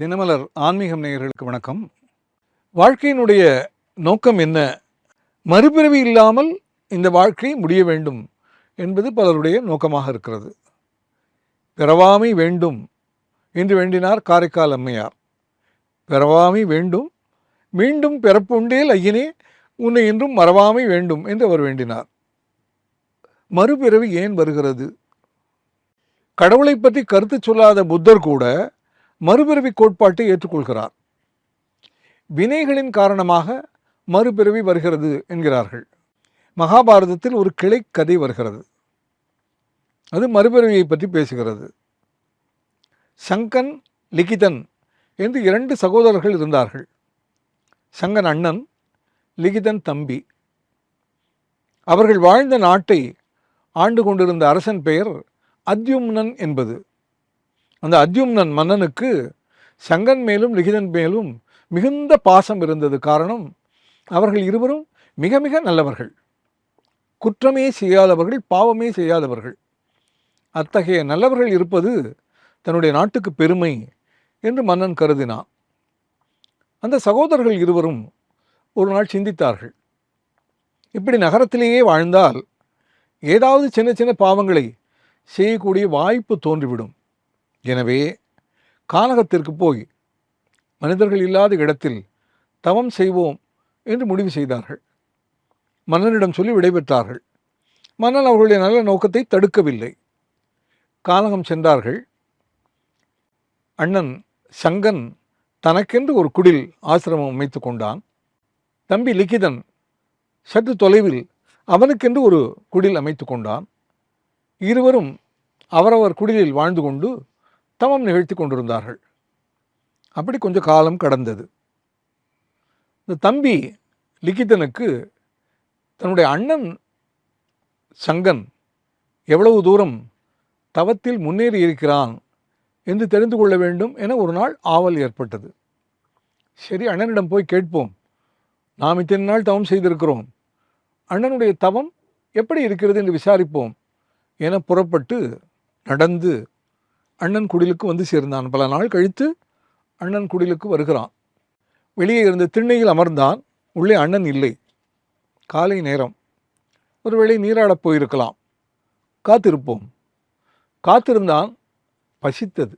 தினமலர் ஆன்மீகம் நேயர்களுக்கு வணக்கம். வாழ்க்கையினுடைய நோக்கம் என்ன? மறுபிறவி இல்லாமல் இந்த வாழ்க்கை முடிய வேண்டும் என்பது பலருடைய நோக்கமாக இருக்கிறது. பிறவாமை வேண்டும் என்று வேண்டினார் காரைக்கால் அம்மையார். பிறவாமை வேண்டும் மீண்டும் பிறப்புண்டேல் ஐயனே உன்னை என்றும் மறவாமை வேண்டும் என்று அவர் வேண்டினார். மறுபிறவி ஏன் வருகிறது? கடவுளை பற்றி கருத்து சொல்லாத புத்தர் கூட மறுபிறவி கோட்பாட்டை ஏற்றுக்கொள்கிறார். வினைகளின் காரணமாக மறுபிறவி வருகிறது என்கிறார்கள். மகாபாரதத்தில் ஒரு கிளை கதை வருகிறது. அது மறுபிறவியை பற்றி பேசுகிறது. சங்கன் லிகிதன் என்று இரண்டு சகோதரர்கள் இருந்தார்கள். சங்கன் அண்ணன் லிகிதன் தம்பி. அவர்கள் வாழ்ந்த நாட்டை ஆண்டு கொண்டிருந்த அரசன் பெயர் அத்யும்னன் என்பது. அந்த அத்யும்னன் மன்னனுக்கு சங்கன் மேலும் லிகிதன் மேலும் மிகுந்த பாசம் இருந்தது காரணம் அவர்கள் இருவரும் மிக மிக நல்லவர்கள். குற்றமே செய்யாதவர்கள் பாவமே செய்யாதவர்கள். அத்தகைய நல்லவர்கள் இருப்பது தன்னுடைய நாட்டுக்கு பெருமை என்று மன்னன் கருதினான். அந்த சகோதரர்கள் இருவரும் ஒரு நாள் சிந்தித்தார்கள். இப்படி நகரத்திலேயே வாழ்ந்தால் ஏதாவது சின்ன சின்ன பாவங்களை செய்யக்கூடிய வாய்ப்பு தோன்றிவிடும். எனவே கானகத்திற்கு போய் மனிதர்கள் இல்லாத இடத்தில் தவம் செய்வோம் என்று முடிவு செய்தார்கள். மன்னனிடம் சொல்லி விடைபெற்றார்கள். மன்னன் அவர்களுடைய நல்ல நோக்கத்தை தடுக்கவில்லை. கானகம் சென்றார்கள். அண்ணன் சங்கன் தனக்கென்று ஒரு குடில் ஆசிரமம் அமைத்து கொண்டான். தம்பி லிகிதன் சற்று தொலைவில் அவனுக்கென்று ஒரு குடில் அமைத்து கொண்டான். இருவரும் அவரவர் குடிலில் வாழ்ந்து கொண்டு தவம் நிகழ்த்தி கொண்டிருந்தார்கள். அப்படி கொஞ்சம் காலம் கடந்தது. இந்த தம்பி லிகிதனுக்கு தன்னுடைய அண்ணன் சங்கன் எவ்வளவு தூரம் தவத்தில் முன்னேறி இருக்கிறான் என்று தெரிந்து கொள்ள வேண்டும் என ஒரு நாள் ஆவல் ஏற்பட்டது. சரி அண்ணனிடம் போய் கேட்போம். நாம் இத்தனை நாள் தவம் செய்திருக்கிறோம். அண்ணனுடைய தவம் எப்படி இருக்கிறது என்று விசாரிப்போம் என புறப்பட்டு நடந்து அண்ணன் குடிலுக்கு வந்து சேர்ந்தான். பல நாள் கழித்து அண்ணன் குடிலுக்கு வருகிறான். வெளியே இருந்த திண்ணையில் அமர்ந்தான். உள்ளே அண்ணன் இல்லை. காலை நேரம். ஒருவேளை நீராடப் போயிருக்கலாம். காத்திருப்போம். காத்திருந்தான். பசித்தது.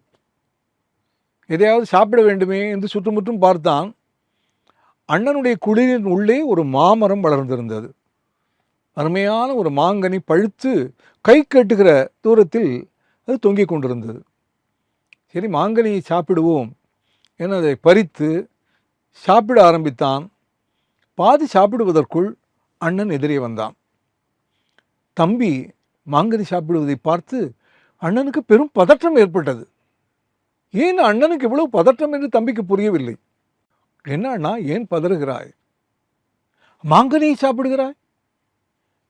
எதையாவது சாப்பிட வேண்டுமே என்று சுற்றுமுற்றும் பார்த்தான். அண்ணனுடைய குளிரின் உள்ளே ஒரு மாமரம் வளர்ந்திருந்தது. அருமையான ஒரு மாங்கனி பழுத்து கை கட்டுகிற தூரத்தில் அது தொங்கிக் கொண்டிருந்தது. சரி மாங்கனியை சாப்பிடுவோம் என அதை பறித்து சாப்பிட ஆரம்பித்தான். பாதி சாப்பிடுவதற்குள் அண்ணன் எதிரே வந்தான். தம்பி மாங்கனி சாப்பிடுவதை பார்த்து அண்ணனுக்கு பெரும் பதற்றம் ஏற்பட்டது. ஏன் அண்ணனுக்கு இவ்வளவு பதற்றம் என்று தம்பிக்கு புரியவில்லை? என்ன அண்ணா ஏன் பதறுகிறாய்? மாங்கனியை சாப்பிடுகிறாய்?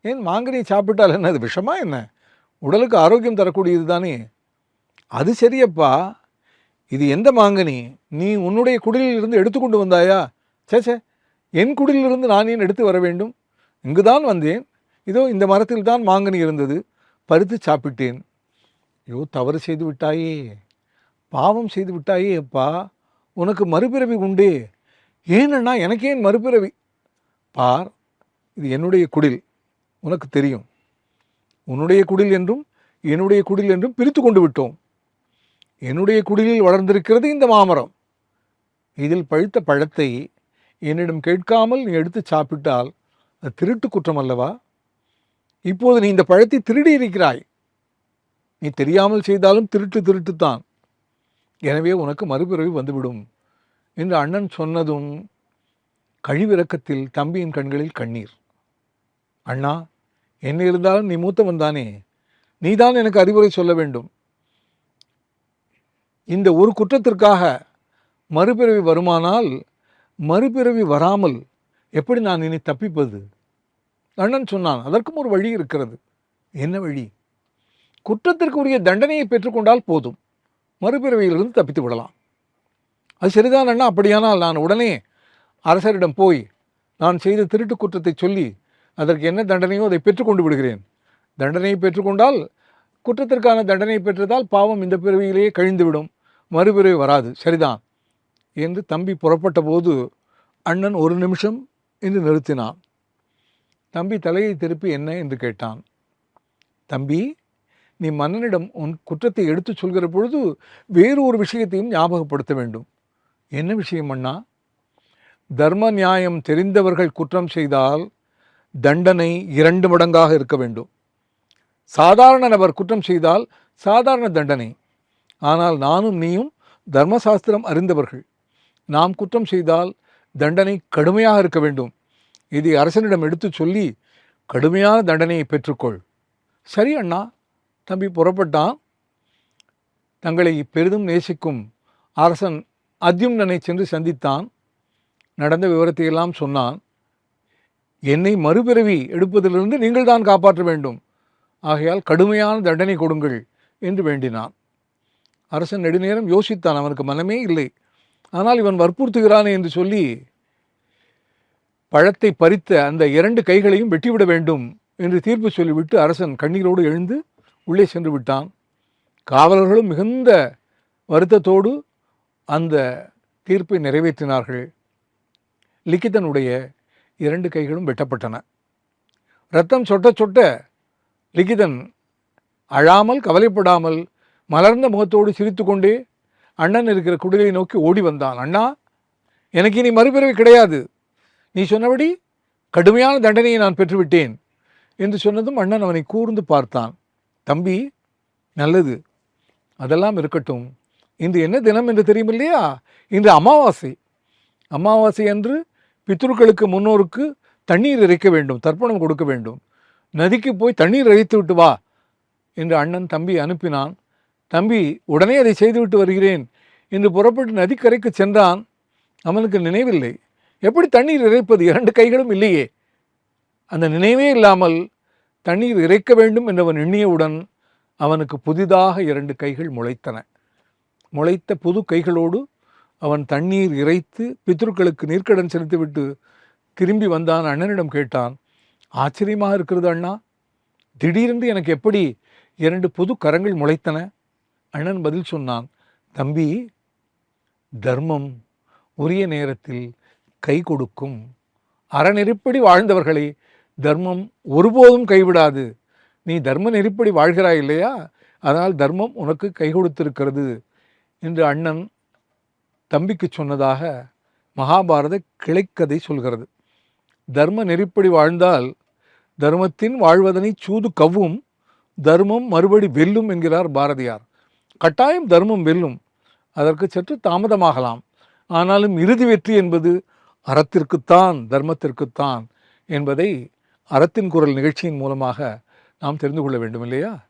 ஏன் மாங்கனியை சாப்பிட்டால் என்ன அது விஷமா என்ன? உடலுக்கு ஆரோக்கியம் தரக்கூடியது தானே அது சரியப்பா. இது எந்த மாங்கனி? நீ உன்னுடைய குடிலில் இருந்து எடுத்துக்கொண்டு வந்தாயா? சே சே என் குடிலிருந்து நான் ஏன் எடுத்து வர வேண்டும்? இங்குதான் வந்தேன். இதோ இந்த மரத்தில் தான் மாங்கனி இருந்தது. பறித்து சாப்பிட்டேன். ஐயோ தவறு செய்து விட்டாயே. பாவம் செய்து விட்டாயே அப்பா. உனக்கு மறுபிறவி உண்டே. ஏனண்ணா எனக்கு ஏன் மறுபிறவி? பார் இது என்னுடைய குடில். உனக்கு தெரியும். உன்னுடைய குடில் என்றும் என்னுடைய குடில் என்றும் பிரித்து கொண்டு விட்டோம். என்னுடைய குடிலில் வளர்ந்திருக்கிறது இந்த மாமரம். இதில் பழுத்த பழத்தை என்னிடம் கேட்காமல் நீ எடுத்து சாப்பிட்டால் அது திருட்டு குற்றம் அல்லவா? இப்போது நீ இந்த பழத்தை திருடி இருக்கிறாய். நீ தெரியாமல் செய்தாலும் திருட்டு திருட்டுத்தான். எனவே உனக்கு மறுபிறவி வந்துவிடும். என்று அண்ணன் சொன்னதும் கழிவிறக்கத்தில் தம்பியின் கண்களில் கண்ணீர். அண்ணா என்ன இருந்தாலும் நீ மூத்தவன் தானே. நீதான் எனக்கு அறிவுரை சொல்ல வேண்டும். இந்த ஒரு குற்றத்திற்காக மறுபிறவி வருமானால் மறுபிறவி வராமல் எப்படி நான் இனி தப்பிப்பது? அண்ணன் சொன்னான் அதற்கும் ஒரு வழி இருக்கிறது. என்ன வழி? குற்றத்திற்கு உரிய தண்டனையை பெற்றுக்கொண்டால் போதும். மறுபிறவியிலிருந்து தப்பித்து விடலாம். அது சரிதான் அண்ணா. அப்படியானால் நான் உடனே அரசரிடம் போய் நான் செய்த திருட்டு குற்றத்தை சொல்லி அதற்கு என்ன தண்டனையோ அதை பெற்றுக்கொண்டு விடுகிறேன். தண்டனையை பெற்றுக்கொண்டால் குற்றத்திற்கான தண்டனை பெற்றதால் பாவம் இந்த பிறவியிலேயே கழிந்துவிடும். மறுபிறவி வராது. சரிதான். என்று தம்பி புறப்பட்ட போது அண்ணன் ஒரு நிமிஷம் என்று நிறுத்தினான். தம்பி தலையை திருப்பி என்ன என்று கேட்டான். தம்பி நீ மன்னனிடம் உன் குற்றத்தை எடுத்துச் சொல்கிற பொழுது வேறு ஒரு விஷயத்தையும் ஞாபகப்படுத்த வேண்டும். என்ன விஷயம் அண்ணா? தர்ம நியாயம் தெரிந்தவர்கள் குற்றம் செய்தால் தண்டனை இரண்டு மடங்காக இருக்க வேண்டும். சாதாரண நபர் குற்றம் செய்தால் சாதாரண தண்டனை. ஆனால் நானும் நீயும் தர்மசாஸ்திரம் அறிந்தவர்கள். நாம் குற்றம் செய்தால் தண்டனை கடுமையாக இருக்க வேண்டும். இதை அரசனிடம் எடுத்துச் சொல்லி கடுமையான தண்டனையை பெற்றுக்கொள். சரி அண்ணா தம்பி புறப்பட்டான். தங்களை பெரிதும் நேசிக்கும் அரசன் அத்யும்னனை சென்று சந்தித்தான். நடந்த விவரத்தையெல்லாம் சொன்னான். என்னை மறுபிறவி எடுப்பதிலிருந்து நீங்கள் தான் காப்பாற்ற வேண்டும். ஆகையால் கடுமையான தண்டனை கொடுங்கள் என்று வேண்டினான். அரசன் நெடுநேரம் யோசித்தான் அவனுக்கு மனமே இல்லை. ஆனால் இவன் வற்புறுத்துகிறானே என்று சொல்லி பழத்தை பறித்த அந்த இரண்டு கைகளையும் வெட்டிவிட வேண்டும் என்று தீர்ப்பு சொல்லிவிட்டு அரசன் கண்ணீரோடு எழுந்து உள்ளே சென்று விட்டான். காவலர்களும் மிகுந்த வருத்தத்தோடு அந்த தீர்ப்பை நிறைவேற்றினார்கள். லிக்கிதனுடைய இரண்டு கைகளும் வெட்டப்பட்டன. ரத்தம் சொட்ட சொட்ட லிகிதன் அழாமல் கவலைப்படாமல் மலர்ந்த முகத்தோடு சிரித்து கொண்டே அண்ணன் இருக்கிற குடிலை நோக்கி ஓடி வந்தான். அண்ணா எனக்கு இனி மறுபிறவி கிடையாது. நீ சொன்னபடி கடுமையான தண்டனையை நான் பெற்றுவிட்டேன் என்று சொன்னதும் அண்ணன் அவனை கூர்ந்து பார்த்தான். தம்பி நல்லது. அதெல்லாம் இருக்கட்டும். இன்று என்ன தினம் என்று தெரியும் இல்லையா இன்று அமாவாசை. அமாவாசை அன்று பித்ருக்களுக்கு முன்னோருக்கு தண்ணீர் இறைக்க வேண்டும் தர்ப்பணம் கொடுக்க வேண்டும். நதிக்கு போய் தண்ணீர் இறைத்து விட்டு வா என்று அண்ணன் தம்பி அனுப்பினான். தம்பி உடனே அதை செய்துவிட்டு வருகிறேன். என்று புறப்பட்டு நதிக்கரைக்கு சென்றான். அவனுக்கு நினைவில்லை. எப்படி தண்ணீர் இறைப்பது? இரண்டு கைகளும் இல்லையே. அந்த நினைவே இல்லாமல் தண்ணீர் இறைக்க வேண்டும் என்றவன் எண்ணியவுடன் அவனுக்கு புதிதாக இரண்டு கைகள் முளைத்தன. முளைத்த புது கைகளோடு அவன் தண்ணீர் இறைத்து பித்ருக்களுக்கு நீர்க்கடன் செலுத்திவிட்டு திரும்பி வந்தான். அண்ணனிடம் கேட்டான் ஆச்சரியமாக இருக்கிறது அண்ணா. திடீரென்று எனக்கு எப்படி இரண்டு புது கரங்கள் முளைத்தன? அண்ணன் பதில் சொன்னான் தம்பி தர்மம் உரிய நேரத்தில் கை கொடுக்கும். அறநெறிப்படி வாழ்ந்தவர்களை தர்மம் ஒருபோதும் கைவிடாது. நீ தர்ம நெறிப்படி வாழ்கிறாய் இல்லையா? அதனால் தர்மம் உனக்கு கை கொடுத்திருக்கிறது என்று அண்ணன் தம்பிக்கு சொன்னதாக மகாபாரத கிளைக்கதை சொல்கிறது. தர்ம நெறிப்படி வாழ்ந்தால் தர்மத்தின் வாழ்வதனை சூது கவ்வும் தர்மம் மறுபடி வெல்லும் என்கிறார் பாரதியார். கட்டாயம் தர்மம் வெல்லும். அதற்கு சற்று தாமதமாகலாம். ஆனாலும் இறுதி வெற்றி என்பது அறத்திற்குத்தான் தர்மத்திற்குத்தான் என்பதை அறத்தின் குரல் நிகழ்ச்சியின் மூலமாக நாம் தெரிந்து கொள்ள வேண்டும் இல்லையா?